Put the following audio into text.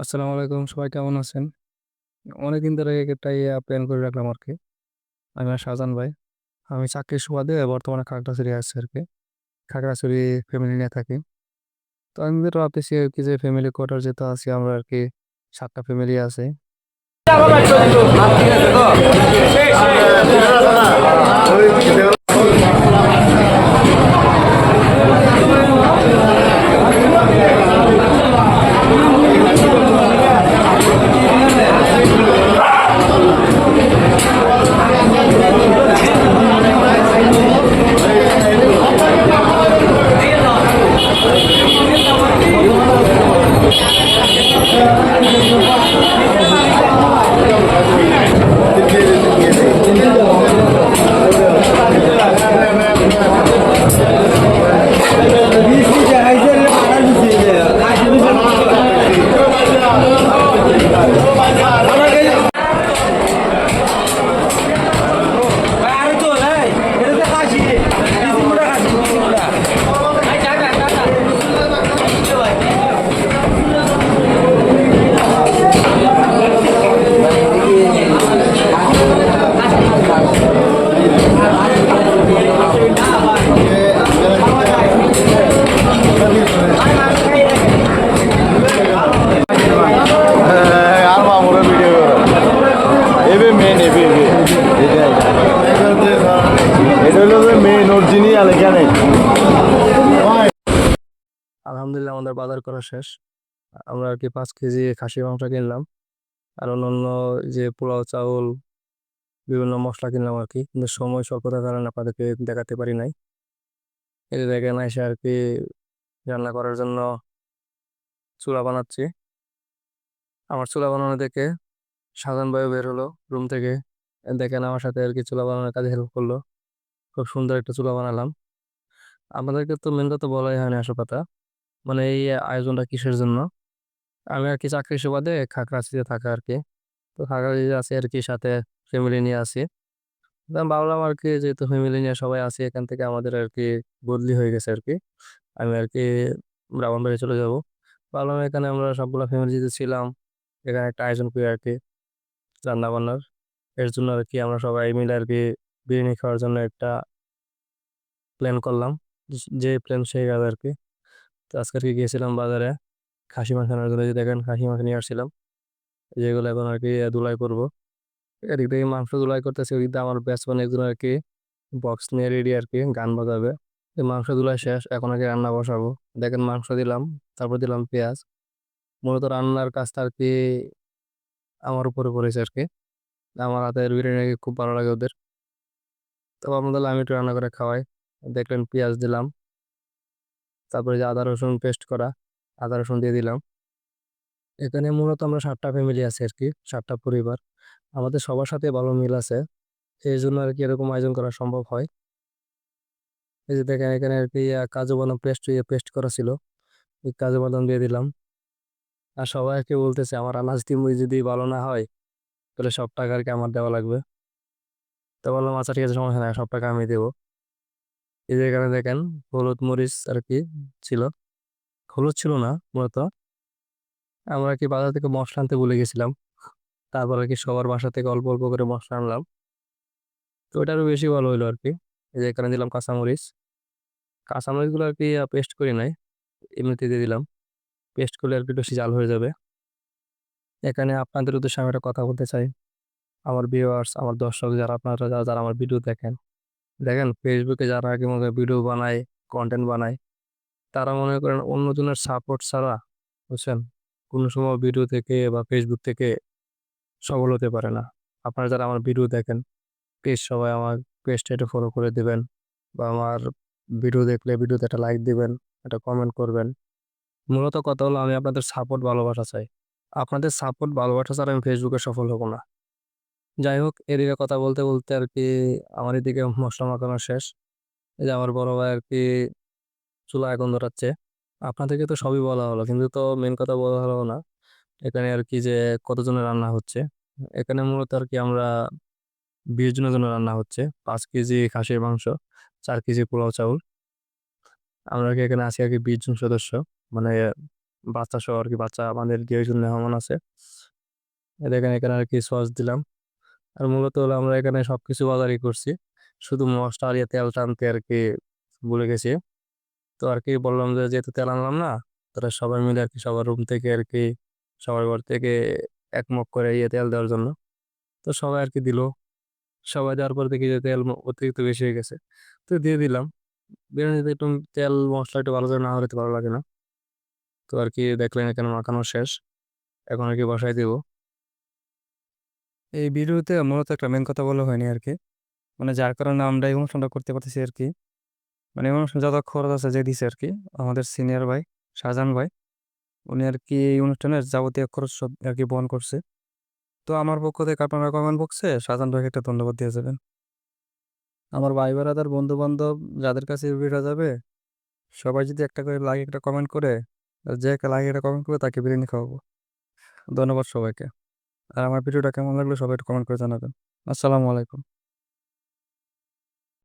আসসালামু আলাইকুম, সবাই কেমন আছেন? অনেকদিন ধরে একটা ইয়া প্ল্যান করে রাখলাম আর কি আমি আর শাহজাহান ভাই। আমি চাকরির সুবাদে বর্তমানে খাগড়াছড়ি আছি আরকি। খাগড়াছড়ি ফ্যামিলি নিয়ে থাকি। তো আমি যেটা ভাবতেছি আর কি যে ফ্যামিলি কোয়ার্টার যেহেতু আছি, আমরা আর কি সাতটা ফ্যামিলি আছে। বাজার করা শেষ। আমরা আর কি পাঁচ কেজি খাসি মাংস কিনলাম। আর অন্যান্য যে পোলাও চাউল, বিভিন্ন মশলা কিনলাম আর কি কিন্তু সময় স্বল্পতার কারণে আপনাদেরকে দেখাতে পারি নাই। এই যে এসে আর কি রান্না করার জন্য চুলা বানাচ্ছি। আমার চুলা বানানো দেখে সাধারণ ভাইও বের হলো রুম থেকে। দেখেন আমার সাথে আর কি চুলা বানানোর কাজে হেল্প করল। খুব সুন্দর একটা চুলা বানালাম। আমাদেরকে তো মেন কথা বলাই হয়নি আসল কথা। মানে এই আয়োজনটা কিসের জন্য? আমি আরকি চাকরির সুবাদে খাগড়াছড়িতে থাকা আর কি তো খাগড়াছড়িতে আছি আর কি সাথে ফ্যামিলি নিয়ে আছি। ভাবলাম আরকি যেহেতু ফ্যামিলি নিয়ে সবাই আছি এখান থেকে আমাদের আর কি বদলি হয়ে গেছে আর কি আমি আরকি ব্রাহ্মণবাড়িয়া চলে যাব। ভাবলাম এখানে আমরা সবগুলা ফ্যামিলি যেহেতু ছিলাম, এখানে একটা আয়োজন করি আরকি রান্না-বান্নার। এর জন্য আর কি আমরা সবাই মিলে আর কি বিরিয়ানি খাওয়ার জন্য একটা প্ল্যান করলাম। যে প্ল্যান সেই আর আরকি। তো আজকে গিয়েছিলাম বাজারে খাসি মাংস আনার জন্য। দেখেন খাসি মাংস নিয়ে আসছিলাম। যেগুলো এখন আরকি ধুলাই করব। এদিক থেকে মাংস ধুলাই করতেছি, দিয়ে আমার ব্যাটসম্যান একজন আর কি বক্স নিয়ে রেডি আর কি গান বাজাবে। মাংস ধুলাই শেষ, এখন আর কি রান্না বসাবো। দেখেন মাংস দিলাম, তারপর দিলাম পেঁয়াজ। মূলত রান্নার কাজটা আর কি আমার উপরে পড়েছে আর কি আমার হাতের বিরিয়ানি খুব ভালো লাগে ওদের। তো ভাবলাম তাহলে আমি একটু রান্না করে খাওয়াই। দেখলেন পেঁয়াজ দিলাম। তারপরে যে আদা রসুন পেস্ট করা, আদা রসুন দিয়ে দিলাম। এখানে মূলত আমরা সাতটা ফ্যামিলি আছে আর কি সাতটা পরিবার। আমাদের সবার সাথে ভালো মিল আছে। এই জন্য আর কি এরকম আয়োজন করা সম্ভব হয়। এই যে দেখেন এখানে আর কি কাজু বাদাম পেস্ট ইয়ে পেস্ট করা ছিল। এই কাজু বাদাম দিয়ে দিলাম। আর সবাই আরকি বলতেছে আমার আনাজ যদি যদি ভালো না হয়, তাহলে সব টাকা আর কি আমার দেওয়া লাগবে। তো বললাম আচ্ছা ঠিক আছে সমস্যা নাই, সব টাকা আমি দেবো। এই যে এখানে দেখেন হলুদ মরিচ আর কি ছিল। হলুদ ছিল না মূলত। আমরা কি বাজার থেকে মশলা আনতে ভুলে গেছিলাম। তারপর আর কি সবার বাসা থেকে অল্প, অল্প করে মশলা আনলাম। তো আরও বেশি ভালো হইল আরকি। এই যে এখানে দিলাম কাঁচামরিচ। কাঁচামরিচগুলো আরকি আ পেস্ট করি নাই। এমনিতে দিয়ে দিলাম। পেস্ট করলে আর কি বেশি ঝাল হয়ে যাবে। এখানে আপনাদের উদ্দেশ্যে আমি একটা কথা বলতে চাই। আমার ভিউয়ার্স, আমার দর্শক যারা আপনারা যারা আমার ভিডিও দেখেন, দেখেন ফেসবুকে যারা আরকি মনে ভিডিও বানায়, কন্টেন্ট বানায়, তারা মনে করেন অন্যজনের সাপোর্ট ছাড়া, বুঝছেন? কোনো সময় ভিডিও থেকে বা ফেসবুক থেকে সফল হতে পারে না। আপনারা যারা আমার ভিডিও দেখেন, প্লিজ সবাই আমার পেজটা একটু ফলো করে দেবেন বা আমার ভিডিও দেখলে ভিডিওতে একটা লাইক দিবেন, একটা কমেন্ট করবেন। মূলত কথা হলো আমি আপনাদের সাপোর্ট ভালোবাসা চাই। আপনাদের সাপোর্ট ভালোবাসা ছাড়া আমি ফেসবুকে সফল হব না। যাই হোক এদিকে কথা বলতে, বলতে আর কি আমার এদিকে মশলা মাখানো শেষ। এই যে আমার বড় ভাই আর কি চুলা আগুন ধরাচ্ছে। আপনাদেরকে তো সবই বলা হলো কিন্তু তো মেন কথা বলা হলো না। এখানে আর কি যে কতজনের রান্না হচ্ছে। এখানে মূলত আর কি আমরা ২০ জনের জন্য রান্না হচ্ছে। পাঁচ কেজি খাসির মাংস, চার কেজি পোলাও চাউল। আমরা আরকি এখানে আছি আর কি বিশ জন সদস্য। মানে বাচ্চা সহ আর কি বাচ্চা আমাদের যেহেতু মেহমান আছে এ দেখেন এখানে আর কি সস দিলাম আর মূলত হলো আমরা এখানে সবকিছু বাজারই করছি। শুধু মশলা আর ইয়ে তেল টানতে আর কি ভুলে গেছি। তো আর কি বললাম যে, যেহেতু তেল আনলাম না তারা সবাই মিলে আর কি সবার রুম থেকে আর কি, সবার ঘর থেকে এক মগ করে ইয়ে তেল দেওয়ার জন্য। তো সবাই আর কি দিল। সবাই দেওয়ার পর দেখি যে, তেল অতিরিক্ত বেশি হয়ে গেছে। তো দিয়ে দিলাম। বিরিয়ানিতে একটু তেল, মশলা একটু ভালো করে না হলে তো ভালো লাগে না। তো আর কি দেখলেন এখানে মাখানো শেষ। এখন আর কি বসাই দিব। এই ভিডিওতে মূলত একটা মেন কথা বলা হয়নি আর কি মানে যার কারণে আমরা এই অনুষ্ঠানটা করতে পারতেছি আর কি মানে এই অনুষ্ঠান যত খরচ আছে যে দিছে আর কি আমাদের সিনিয়র ভাই, শাহজাহান ভাই, উনি আর কি এই অনুষ্ঠানের যাবতীয় খরচ সব আর কি বহন করছে। তো আমার পক্ষ থেকে আপনারা কমেন্ট বক্সে শাহজাহান ভাইকে একটা ধন্যবাদ দিয়ে যাবেন। আমার ভাই বেড়াদার বন্ধু বান্ধব যাদের কাছে ভিডিওটা যাবে, সবাই যদি একটা করে লাইক একটা কমেন্ট করে যে একটা লাইক একটা কমেন্ট করবে, তাকে বিরিয়ানি খাওয়াবো। ধন্যবাদ সবাইকে। আর আমার ভিডিওটা কেমন লাগল সবাই একটু কমেন্ট করে জানাবেন। আসসালামু আলাইকুম।